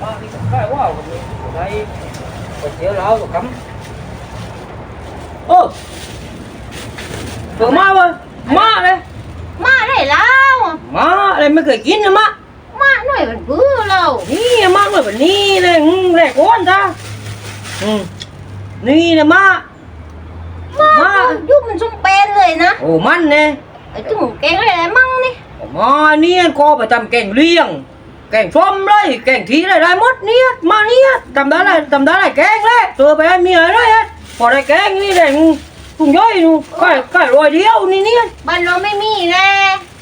Mà đi khai quá rồi, đây. Còn chữa lão rồi cắm. Ô. Cửa ma ơi, ma đây. Ma đây lão. Ma đây mới cười kín nữa má. Ma nói vẫn cứ lâu. Ni ma nói vẫn ni đây, ừ, này có anh ta. Ừ. Ni là ma. Ma, giúp mình xong bên rồi nè. Ồ, măn nè. Ở chung cái này măng đi. Mà ni cô phải tầm kèn liêng. น่อยมันเบื่อเรานี่มาเลยแบบนี้เลยอืมแรกก้อนจ้าอืมนี่นะมามามายุบมันชุ่มเป็นเลยนะโอ้มันเนี่ยไอ้จุ่มแกงอะไรมั่งนี่มาเนี่ยก็ไปทำแกงเลี้ยงแกงส้มเลยแกงทีอะไรได้หมดเนี่ยมาเนี่ยทำได้อะไรทำได้อะไรแกงเลยตัวไปให้เมียเลยอะพอได้แกงนี่ได้ตุ้งย่อยนูใกล้ใกล้รอยเดียวนี่เนี่ยบ้านเราไม่มีแน่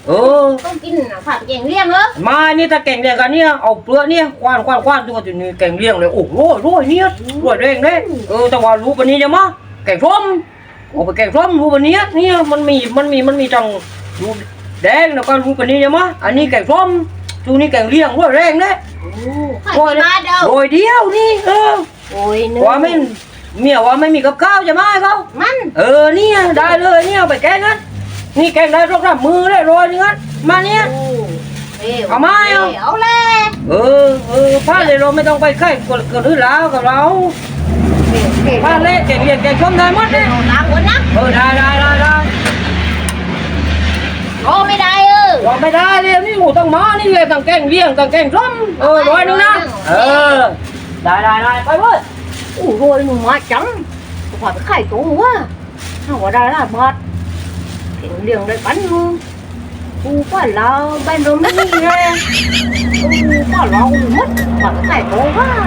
เออต้องกินผัดแกงเลี่ยงเหรอมานี่ถ้าแกงเลี้ยงกันเนี่ยเอาเปลือกเนี่ยคว้านคว้านคว้านตัวจุดนี้แกงเลี้ยงเลยโอ้โหโรยเนี่ยโรยแรงเลยเออแต่ว่ารู้ปะนี้จะมาแกงส้มเอาไปแกงส้มรู้ปะนี้เนี่ยมันมีมันมีมันมีจังรูแดงแล้วก็รู้ปะนี้จะมาอันนี้แกงส้ม ชูนี่แกงเลี้ยงโรยแรงเลยผัดกี่บาทเดียวโรยเดียวนี่เออโอ้ยนึว่าไม่เมียว่าไม่มีกับข้าวจะมาให้เขามัน เออเนี่ยได้เลยเนี่ยเอาไปแกงนั้นนี่แกงได้รอบๆมือได้โรยนึงนั้นมาเนี่ยโอ้เอ้ยเอามาเอาเอาเลยเออเออผ้าเลยเราไม่ต้องไปใกล้คนคนอื่นแล้วกับเราผ้าเละแกงเลียงแกงส้มได้หมดเลยเอาตังค์ก่อนนะเออได้ได้ ได้เออ เราไม่ได้เลยนี่หมูต้องมานี่เลยตั้งแกงเลี้ยงตั้งแกงส้มเออร้อยหนึงนะเออได้ได้ได้ไปเว้ย โอ้โรยหนูมาจังกูพาไปขายตัววะถ้าว่าได้ละบาทแกงเลี่ยงได้ปันหนึงกูป้าเราบ้านเราไม่มีเลยกูป้าเราหมดพาไปขายตัววะเดี๋ยวสิ